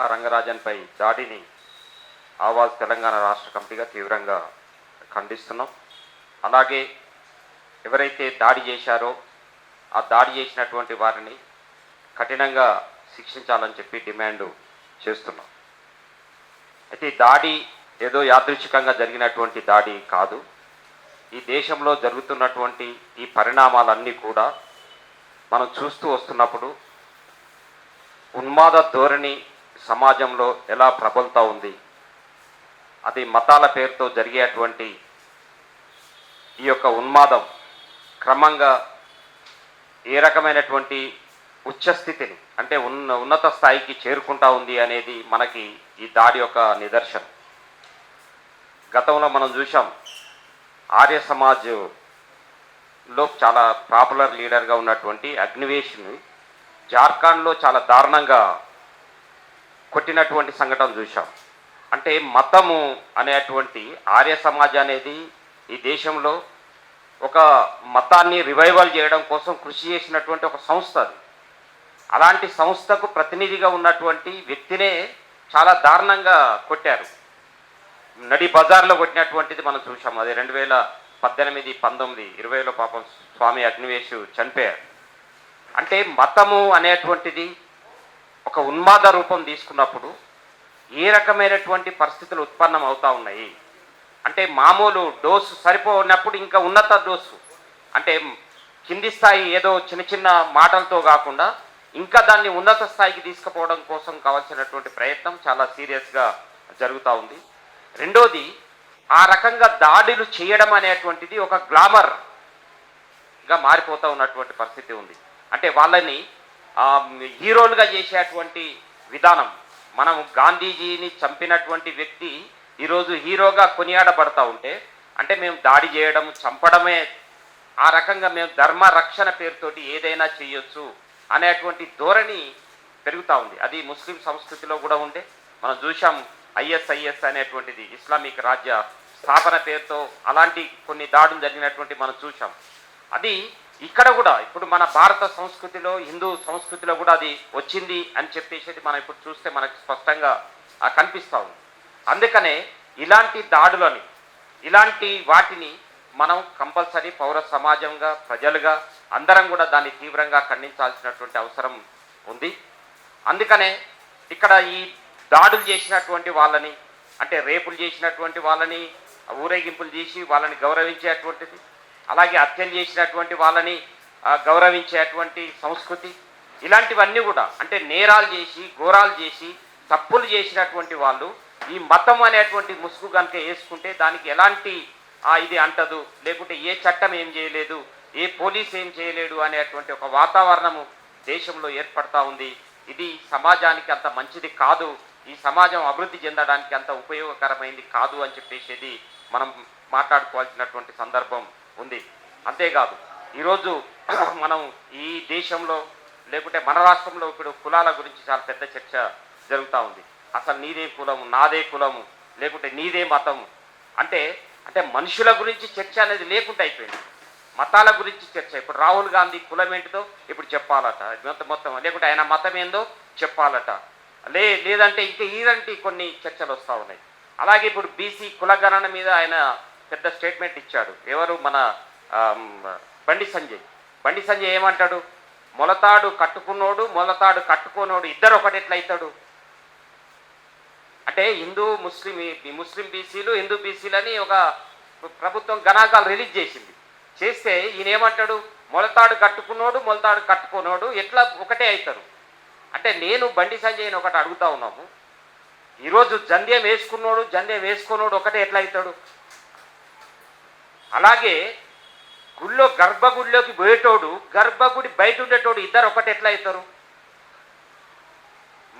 ఆ రంగరాజన్పై దాడిని ఆవాజ్ తెలంగాణ రాష్ట్ర కమిటీగా తీవ్రంగా ఖండిస్తున్నాం. అలాగే ఎవరైతే దాడి చేశారో ఆ దాడి చేసినటువంటి వారిని కఠినంగా శిక్షించాలని చెప్పి డిమాండ్ చేస్తున్నాం. అయితే ఈ దాడి ఏదో యాదృచ్ఛికంగా జరిగినటువంటి దాడి కాదు. ఈ దేశంలో జరుగుతున్నటువంటి ఈ పరిణామాలన్నీ కూడా మనం చూస్తూ వస్తున్నప్పుడు ఉన్మాద ధోరణి సమాజంలో ఎలా ప్రబలుతూ ఉంది? అది మతాల పేరుతో జరిగేటువంటి ఈ యొక్క ఉన్మాదం క్రమంగా ఏ రకమైనటువంటి ఉచ్చస్థితిని అంటే ఉన్న ఉన్నత స్థాయికి చేరుకుంటా ఉంది అనేది మనకి ఈ దాడి యొక్క నిదర్శనం. గతంలో మనం చూసాం ఆర్య సమాజ్లో చాలా పాపులర్ లీడర్గా ఉన్నటువంటి అగ్నివేష్ని జార్ఖండ్లో చాలా దారుణంగా కొట్టినటువంటి సంఘటన చూసాం అంటే మతము అనేటువంటి ఆర్య సమాజం అనేది ఈ దేశంలో ఒక మతాన్ని రివైవల్ చేయడం కోసం కృషి చేసినటువంటి ఒక సంస్థ అది. అలాంటి సంస్థకు ప్రతినిధిగా ఉన్నటువంటి వ్యక్తినే చాలా దారుణంగా కొట్టారు. నడి బజార్లో కొట్టినటువంటిది మనం చూసాం అది రెండు వేల పద్దెనిమిది పంతొమ్మిది ఇరవైలో పాపం స్వామి అగ్నివేశు చనిపోయారు. అంటే మతము అనేటువంటిది ఒక ఉన్మాద రూపం తీసుకున్నప్పుడు ఏ రకమైనటువంటి పరిస్థితులు ఉత్పన్నం అవుతా ఉన్నాయి? అంటే మామూలు డోసు సరిపోనప్పుడు ఇంకా ఉన్నత డోసు. అంటే కింది స్థాయి ఏదో చిన్న చిన్న మాటలతో కాకుండా ఇంకా దాన్ని ఉన్నత స్థాయికి తీసుకుపోవడం కోసం కావాల్సినటువంటి ప్రయత్నం చాలా సీరియస్గా జరుగుతూ ఉంది. రెండోది ఆ రకంగా దాడులు చేయడం అనేటువంటిది ఒక గ్లామర్గా మారిపోతూ ఉన్నటువంటి పరిస్థితి ఉంది. అంటే వాళ్ళని హీరోలుగా చేసేటువంటి విధానం. మనం గాంధీజీని చంపినటువంటి వ్యక్తి ఈరోజు హీరోగా కొనియాడబడతా ఉంటే అంటే మేము దాడి చేయడం చంపడమే ఆ రకంగా మేము ధర్మ రక్షణ పేరుతోటి ఏదైనా చేయొచ్చు అనేటువంటి ధోరణి పెరుగుతూ ఉంది. అది ముస్లిం సంస్కృతిలో కూడా ఉండే. మనం చూసాం ఐఎస్ఐఎస్ అనేటువంటిది ఇస్లామిక్ రాజ్య స్థాపన పేరుతో అలాంటి కొన్ని దాడులు జరిగినటువంటి మనం చూసాం అది ఇక్కడ కూడా ఇప్పుడు మన భారత సంస్కృతిలో హిందూ సంస్కృతిలో కూడా అది వచ్చింది అని చెప్పేసి మనం ఇప్పుడు చూస్తే మనకు స్పష్టంగా కనిపిస్తూ ఉంది. అందుకనే ఇలాంటి దాడులని ఇలాంటి వాటిని మనం కంపల్సరీ పౌర సమాజంగా ప్రజలుగా అందరం కూడా దాన్ని తీవ్రంగా ఖండించాల్సినటువంటి అవసరం ఉంది. అందుకనే ఇక్కడ ఈ దాడులు చేసినటువంటి వాళ్ళని అంటే రేపులు చేసినటువంటి వాళ్ళని ఊరేగింపులు చేసి వాళ్ళని గౌరవించేటువంటిది అలాగే హత్యలు చేసినటువంటి వాళ్ళని గౌరవించేటువంటి సంస్కృతి. ఇలాంటివన్నీ కూడా అంటే నేరాలు చేసి ఘోరాలు చేసి తప్పులు చేసినటువంటి వాళ్ళు ఈ మతం అనేటువంటి ముసుగు కనుక వేసుకుంటే దానికి ఎలాంటి ఇది అంటదు. లేకుంటే ఏ చట్టం ఏం చేయలేదు ఏ పోలీస్ ఏం చేయలేడు అనేటువంటి ఒక వాతావరణము దేశంలో ఏర్పడతా ఉంది. ఇది సమాజానికి అంత మంచిది కాదు. ఈ సమాజం అభివృద్ధి చెందడానికి అంత ఉపయోగకరమైంది కాదు అని చెప్పేసి మనం మాట్లాడుకోవాల్సినటువంటి సందర్భం. ఉంది. అంతేకాదు ఈరోజు మనం ఈ దేశంలో లేకుంటే మన రాష్ట్రంలో ఇప్పుడు కులాల గురించి చాలా పెద్ద చర్చ జరుగుతూ ఉంది. అసలు నీదే కులము నాదే కులము లేకుంటే నీదే మతము. అంటే అంటే మనుషుల గురించి చర్చ అనేది లేకుండా అయిపోయింది. మతాల గురించి చర్చ. ఇప్పుడు రాహుల్ గాంధీ కులం ఏంటిదో ఇప్పుడు చెప్పాలట. మొత్తం మొత్తం లేకుంటే ఆయన మతం ఏందో చెప్పాలట. లే లేదంటే ఇంకా ఇలాంటి కొన్ని చర్చలు వస్తూ ఉన్నాయి. అలాగే ఇప్పుడు బీసీ కులగణన మీద ఆయన పెద్ద స్టేట్మెంట్ ఇచ్చాడు. ఎవరు? మన బండి సంజయ్. బండి సంజయ్ ఏమంటాడు? మొలతాడు కట్టుకున్నోడు మొలతాడు కట్టుకోనోడు ఇద్దరు ఒకటి ఎట్లా అవుతాడు? అంటే హిందూ ముస్లిం ఈ ముస్లిం బీసీలు హిందూ బీసీలు అని ఒక ప్రభుత్వం గణాంకాలు రిలీజ్ చేసింది. చేస్తే ఈయన ఏమంటాడు? మొలతాడు కట్టుకున్నోడు మొలతాడు కట్టుకున్నోడు ఎట్లా ఒకటే అవుతారు? అంటే నేను బండి సంజయ్ని ఒకటి అడుగుతా ఉన్నాము. ఈరోజు జంధ్యం వేసుకున్నోడు జంధ్యం వేసుకున్నోడు ఒకటే ఎట్లా అవుతాడు? అలాగే గుళ్ళో గర్భగుడిలోకి పోయేటోడు గర్భగుడి బయట ఉండేటోడు ఇద్దరు ఒకటి ఎట్లా అవుతారు?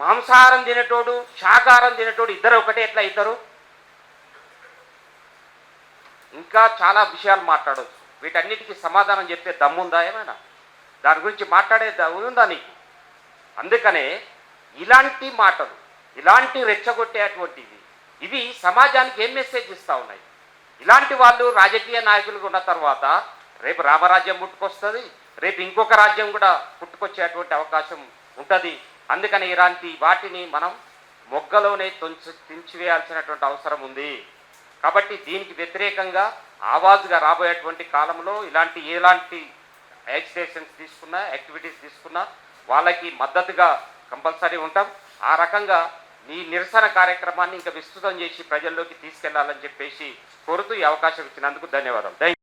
మాంసాహారం తినేటోడు శాకాహారం తినేటోడు ఇద్దరు ఒకటే ఎట్లా అవుతారు? ఇంకా చాలా విషయాలు మాట్లాడవచ్చు వీటన్నిటికీ సమాధానం చెప్పే దమ్ముందా ఏమైనా? దాని గురించి మాట్లాడే ద- ఉందా నీకు? అందుకనే ఇలాంటి మాటలు ఇలాంటి రెచ్చగొట్టేటువంటివి ఇవి సమాజానికి ఏం మెసేజ్ ఇస్తూ ఉన్నాయి? ఇలాంటి వాళ్ళు రాజకీయ నాయకులుగా ఉన్న తర్వాత రేపు రామరాజ్యం పుట్టుకొస్తుంది రేపు ఇంకొక రాజ్యం కూడా పుట్టుకొచ్చేటువంటి అవకాశం ఉంటుంది. అందుకని ఇలాంటి వాటిని మనం మొగ్గలోనే తుంచి తుంచివేయాల్సినటువంటి అవసరం ఉంది. కాబట్టి దీనికి వ్యతిరేకంగా ఆవాజ్గా రాబోయేటువంటి కాలంలో ఇలాంటి ఎలాంటి యాక్సిడేషన్స్ తీసుకున్నా యాక్టివిటీస్ తీసుకున్నా వాళ్ళకి మద్దతుగా కంపల్సరీ ఉంటాం. ఆ రకంగా ఈ నిరసన కార్యక్రమాన్ని ఇంకా విస్తృతం చేసి ప్రజల్లోకి తీసుకెళ్ళాలని చెప్పేసి కోరుతూ ఈ అవకాశం ఇచ్చినందుకు ధన్యవాదాలు.